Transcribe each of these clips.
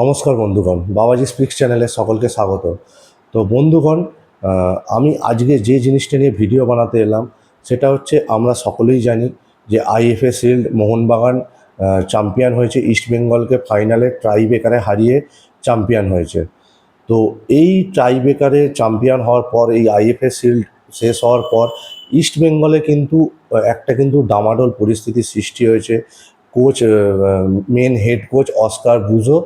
নমস্কার বন্ধুগণ, বাবাজি স্পিক্স চ্যানেলে সকলকে স্বাগত। তো বন্ধুগণ আমি আজকে যে জিনিসটা নিয়ে ভিডিও বানাতে এলাম, সেটা হচ্ছে আমরা সকলেই জানি যে আইএফএ শিল্ড মোহনবাগান চ্যাম্পিয়ন হয়েছে, ইস্ট বেঙ্গলকে ফাইনালে ট্রাই বেকারে হারিয়ে চ্যাম্পিয়ন হয়েছে। তো এই টাই বেকারে চ্যাম্পিয়ন হওয়ার পর, এই আইএফএ শিল্ড শেষ হওয়ার পর, ইস্ট বেঙ্গলে কিন্তু, একটা কিন্তু ডামাডোল পরিস্থিতির সৃষ্টি হয়েছে। Coach main head coach Oscar Bruzon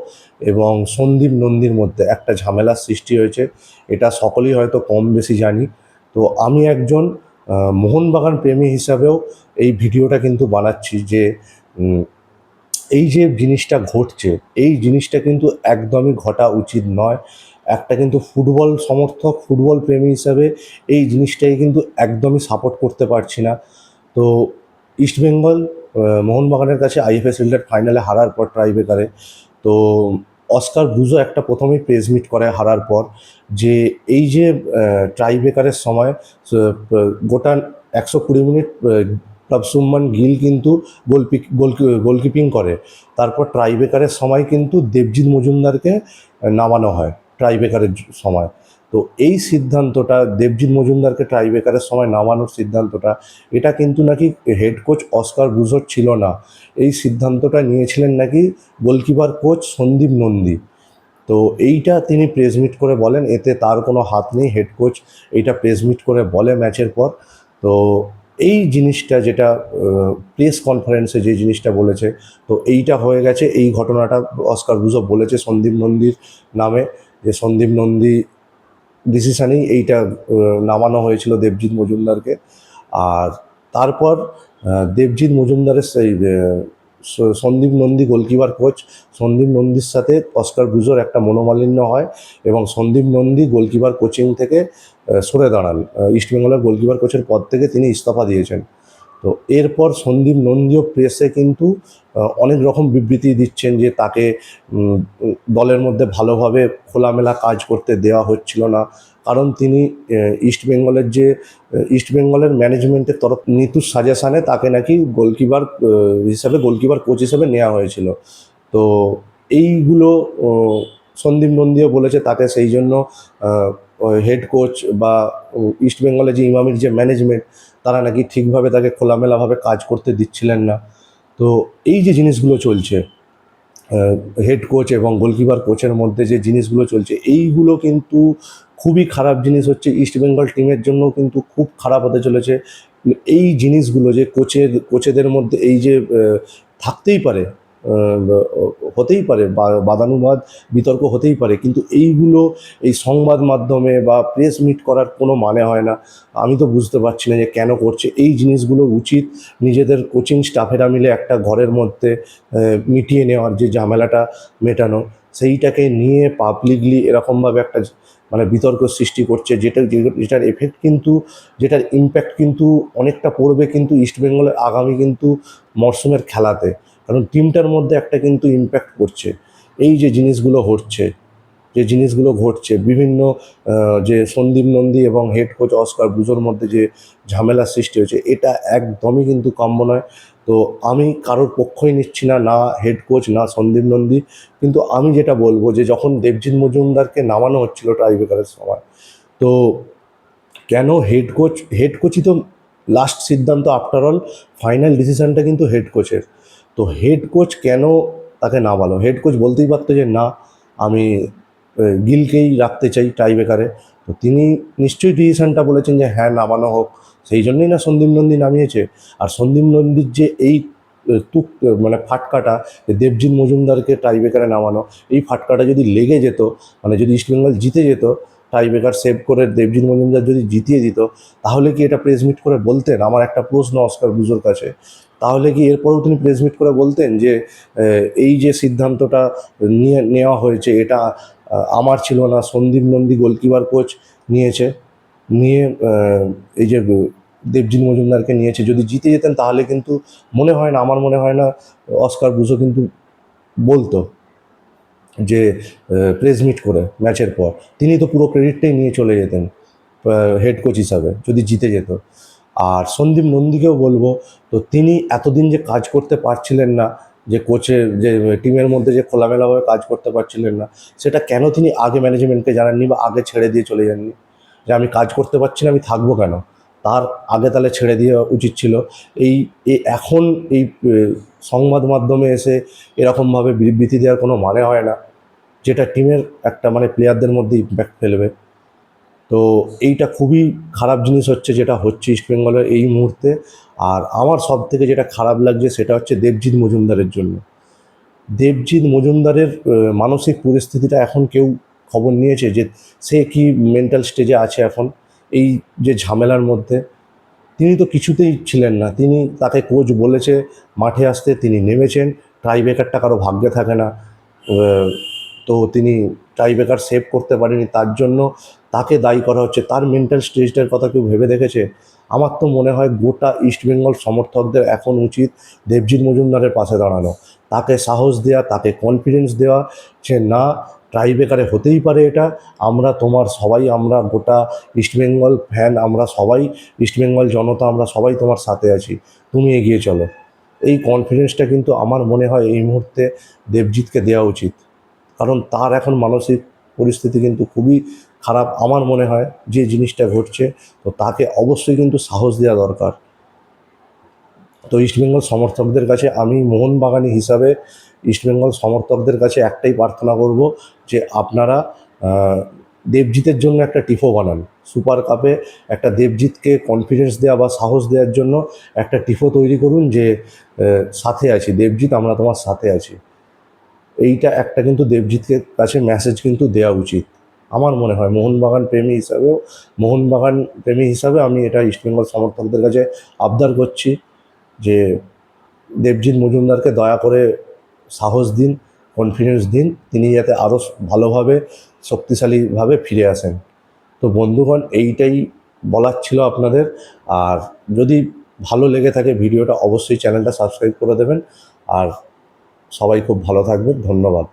এবং সন্দীপ নন্দীর মধ্যে একটা ঝামেলার সৃষ্টি হয়েছে। এটা সকলেই হয়তো কম বেশি জানি। তো আমি একজন মোহনবাগান প্রেমী হিসাবেও এই ভিডিওটা কিন্তু বানাচ্ছি যে এই যে জিনিসটা ঘটছে, এই জিনিসটা কিন্তু একদমই ঘটা উচিত নয়। একটা কিন্তু ফুটবল সমর্থক, ফুটবল প্রেমী হিসাবে এই জিনিসটাকে কিন্তু একদমই সাপোর্ট করতে পারছি না। তো ইস্টবেঙ্গল মোহনবাগানের কাছে আইএফএস শিল্ডের ফাইনালে হারার পর ট্রাইবেকারে তো অস্কার ব্রুজো একটা প্রথমেই প্রেস মিট করে হারার পর যে এই যে ট্রাইবেকারের সময় গোটা একশো কুড়ি মিনিট প্রভসুম্মান গিল কিন্তু গোলপি গোল গোলকিপিং করে। তারপর ট্রাইবেকারের সময় কিন্তু দেবজিৎ মজুমদারকে নামানো হয় ট্রাইবেকারের সময়। তো এই সিদ্ধান্তটা দেবজিৎ মজুমদারকে ট্রাইবেকারের সময় নামানোর সিদ্ধান্তটা, এটা কিন্তু নাকি হেড কোচ অস্কার বুঝোর ছিল না। এই সিদ্ধান্তটা নিয়েছিলেন নাকি গোলকিপার কোচ সন্দীপ নন্দী। তো এইটা তিনি প্রেস মিট করে বলেন, এতে তার কোনো হাত নেই হেড কোচ এইটা প্রেস মিট করে বলে ম্যাচের পর। তো এই জিনিসটা যেটা প্রেস কনফারেন্সে যে জিনিসটা বলেছে, তো এইটা হয়ে গেছে। এই ঘটনাটা অস্কার বুঝো বলেছে সন্দীপ নন্দীর নামে, যে সন্দীপ নন্দী ডিসিশানেই এইটা নামানো হয়েছিল দেবজিৎ মজুমদারকে। আর তারপর দেবজিৎ মজুমদারের সেই সন্দীপ নন্দী গোলকিপার কোচ সন্দীপ নন্দীর সাথে অস্কার ব্রুজোর একটা মনোমালিন্য হয় এবং সন্দীপ নন্দী গোলকিপার কোচিং থেকে সরে দাঁড়ান। ইস্টবেঙ্গলের গোলকিপার কোচের পদ থেকে তিনি ইস্তফা দিয়েছেন। তো এরপর সন্দীপ নন্দীও প্রেসে কিন্তু অনেক রকম বিবৃতি দিচ্ছেন যে তাকে দলের মধ্যে ভালোভাবে খোলামেলা কাজ করতে দেওয়া হচ্ছিল না। কারণ তিনি ইস্ট বেঙ্গলের যে ইস্ট বেঙ্গলের ম্যানেজমেন্টের তরফ, নিতুর সাজেশানে তাকে নাকি গোলকিপার হিসাবে গোলকিপার কোচ হিসাবে নেওয়া হয়েছিল। তো এইগুলো সন্দীপ নন্দীও বলেছে তাকে সেই জন্য হেড কোচ বা ইস্ট বেঙ্গলের যে ইমামির যে ম্যানেজমেন্ট তারা নাকি ঠিকভাবে তাকে খোলামেলাভাবে কাজ করতে দিচ্ছিলেন না। তো এই যে জিনিসগুলো চলছে হেড কোচ এবং গোলকিপার কোচের মধ্যে যে জিনিসগুলো চলছে, এইগুলো কিন্তু খুবই খারাপ জিনিস হচ্ছে। ইস্ট বেঙ্গল টিমের জন্য কিন্তু খুব খারাপ হতে চলেছে। এই জিনিসগুলো যে কোচের কোচেদের মধ্যে এই যে থাকতেই পারে হতেই পারে বাদানুবাদ, বিতর্ক হতেই পারে, কিন্তু এইগুলো এই সংবাদ মাধ্যমে বা প্রেস মিট করার কোনো মানে হয় না। আমি তো বুঝতে পারছি না যে কেন করছে। এই জিনিসগুলো উচিত নিজেদের কোচিং স্টাফেরা মিলে একটা ঘরের মধ্যে মিটিয়ে নেওয়ার যে ঝামেলাটা মেটানো, সেইটাকে নিয়ে পাবলিকলি এরকমভাবে একটা মানে বিতর্ক সৃষ্টি করছে, যেটা, যেটার এফেক্ট কিন্তু, যেটার ইম্প্যাক্ট কিন্তু অনেকটা পড়বে কিন্তু ইস্টবেঙ্গলের আগামী কিন্তু মরশুমের খেলাতে। কারণ টিমটার মধ্যে একটা কিন্তু ইম্প্যাক্ট করছে। এই যে জিনিসগুলো হচ্ছে যে জিনিসগুলো ঘটছে, বিভিন্ন যে সন্দীপ নন্দী এবং হেড কোচ অস্কার ব্রুজোর মধ্যে যে ঝামেলার সৃষ্টি হয়েছে, এটা একদমই কিন্তু কাম্য নয়। তো আমি কারোর পক্ষই নিচ্ছি না না হেড কোচ না সন্দীপ নন্দী। কিন্তু আমি যেটা বলব যে যখন দেবজিৎ মজুমদারকে নামানো হচ্ছিল টাইব্রেকারের সময়, তো কেন হেড কোচ হেড কোচই তো লাস্ট সিদ্ধান্ত আফটার অল ফাইনাল ডিসিশনটা কিন্তু হেড কোচের তো হেড কোচ কেন তাকে নামালো হেড কোচ বলতেই পারতো যে, না, আমি গিলকেই রাখতে চাই টাইব্রেকারে তো তিনি নিশ্চয়ই ডিসিশনটা বলেছেন যে হ্যাঁ নামানো হোক। সেই জন্যই না সন্দীপ নন্দী নামিয়েছে। আর সন্দীপ নন্দীর যে এই তুক মানে ফাটকাটা দেবজিৎ মজুমদারকে টাইব্রেকারে নামানো, এই ফাটকাটা যদি লেগে যেত মানে যদি ইস্টবেঙ্গল জিতে যেত টাইব্রেকার সেভ করে দেবজিৎ মজুমদার যদি জিতিয়ে দিত, তাহলে কি এটা প্রেস মিট করে বলতেন? আমার একটা প্রশ্ন, অস্কার বুজোর কাছে। তাহলে কি এরপরেও তিনি প্রেস মিট করে বলতেন যে এই যে সিদ্ধান্তটা নিয়ে, নেওয়া হয়েছে, এটা আমার ছিল না, সন্দীপ নন্দী গোলকিপার কোচ নিয়েছে, নিয়ে এই যে দেবজিৎ মজুমদারকে নিয়েছে, যদি জিতে যেতেন তাহলে কিন্তু মনে হয় না, আমার মনে হয় না, অস্কার বুঝো কিন্তু বলতো যে প্রেস মিট করে ম্যাচের পর। তিনি তো পুরো ক্রেডিটটাই নিয়ে চলে যেতেন হেড কোচ হিসাবে, যদি জিতে যেত। আর সন্দীপ নন্দীকেও বলব, তো তিনি এতদিন যে কাজ করতে পারছিলেন না, যে কোচের যে টিমের মধ্যে যে খোলামেলাভাবে কাজ করতে পারছিলেন না, সেটা কেন তিনি আগে ম্যানেজমেন্টকে জানাননি বা আগে ছেড়ে দিয়ে চলে যাননি? যে আমি কাজ করতে পারছি না, আমি থাকব কেন? তার আগে তাহলে ছেড়ে দেওয়া উচিত ছিল। এই এখন এই সংবাদ মাধ্যমে এসে এরকমভাবে বিবৃতি দেওয়ার কোনো মানে হয় না, যেটা টিমের একটা মানে প্লেয়ারদের মধ্যে ইম্প্যাক্ট ফেলবে। তো এইটা খুবই খারাপ জিনিস হচ্ছে যেটা হচ্ছে ইস্টবেঙ্গলের এই মুহূর্তে। আর আমার সব থেকে যেটা খারাপ লাগছে সেটা হচ্ছে দেবজিৎ মজুমদারের জন্য। দেবজিৎ মজুমদারের মানসিক পরিস্থিতিটা এখন কেউ খবর নিয়েছে যে সে কি মেন্টাল স্টেজে আছে এখন? এই যে ঝামেলার মধ্যে তিনি তো কিছুতেই ছিলেন না। তিনি তাকে কোচ বলেছে, মাঠে আসতে তিনি নেমেছেন টাইব্রেকারটা কারও ভাগ্যে থাকে না। তো তিনি টাইব্রেকার সেভ করতে পারেনি, তার জন্য তাকে দায়ী করা হচ্ছে। তার মেন্টাল স্টেজটার কথা কেউ ভেবে দেখেছে? আমার তো মনে হয় গোটা ইস্টবেঙ্গল সমর্থকদের এখন উচিত দেবজিৎ মজুমদারের পাশে দাঁড়ানো। তাকে সাহস দেওয়া তাকে কনফিডেন্স দেওয়া যে না ট্রাইবেকারে হতেই পারে এটা। আমরা তোমার সবাই, আমরা গোটা ইস্টবেঙ্গল ফ্যান আমরা সবাই ইস্টবেঙ্গল জনতা, আমরা সবাই তোমার সাথে আছি। তুমি এগিয়ে চলো। এই কনফিডেন্সটা কিন্তু আমার মনে হয় এই মুহূর্তে দেবজিৎকে দেওয়া উচিত। কারণ তার এখন মানসিক পরিস্থিতি কিন্তু খুবই খারাপ আমার মনে হয় যে জিনিসটা ঘটছে, তো তাকে অবশ্যই কিন্তু সাহস দেওয়া দরকার। তো ইস্টবেঙ্গল সমর্থকদের কাছে আমি মোহনবাগানি হিসাবে ইস্টবেঙ্গল সমর্থকদের কাছে একটাই প্রার্থনা করব যে আপনারা দেবজিতের জন্য একটা টিফো বানান। সুপার কাপে একটা দেবজিৎকে কনফিডেন্স দেওয়া বা সাহস দেওয়ার জন্য একটা টিফো তৈরি করুন যে সাথে আছি। দেবজিৎ, আমরা তোমার সাথে আছি। এইটা একটা কিন্তু দেবজিৎকে কাছে মেসেজ কিন্তু দেওয়া উচিত। আমার মনে হয় মোহনবাগান প্রেমী হিসাবেও, মোহনবাগান প্রেমী হিসাবে আমি এটা ইস্টবেঙ্গল সমর্থকদের কাছে আবদার করছি যে দেবজিৎ মজুমদারকে দয়া করে সাহস দিন কনফিডেন্স দিন, তিনি যাতে আরও ভালোভাবে, শক্তিশালীভাবে ফিরে আসেন। তো বন্ধুগণ, এইটাই বলার ছিল আপনাদের। আর যদি ভালো লেগে থাকে ভিডিওটা, অবশ্যই চ্যানেলটা সাবস্ক্রাইব করে দেবেন। আর সবাই খুব ভালো থাকবেন ধন্যবাদ।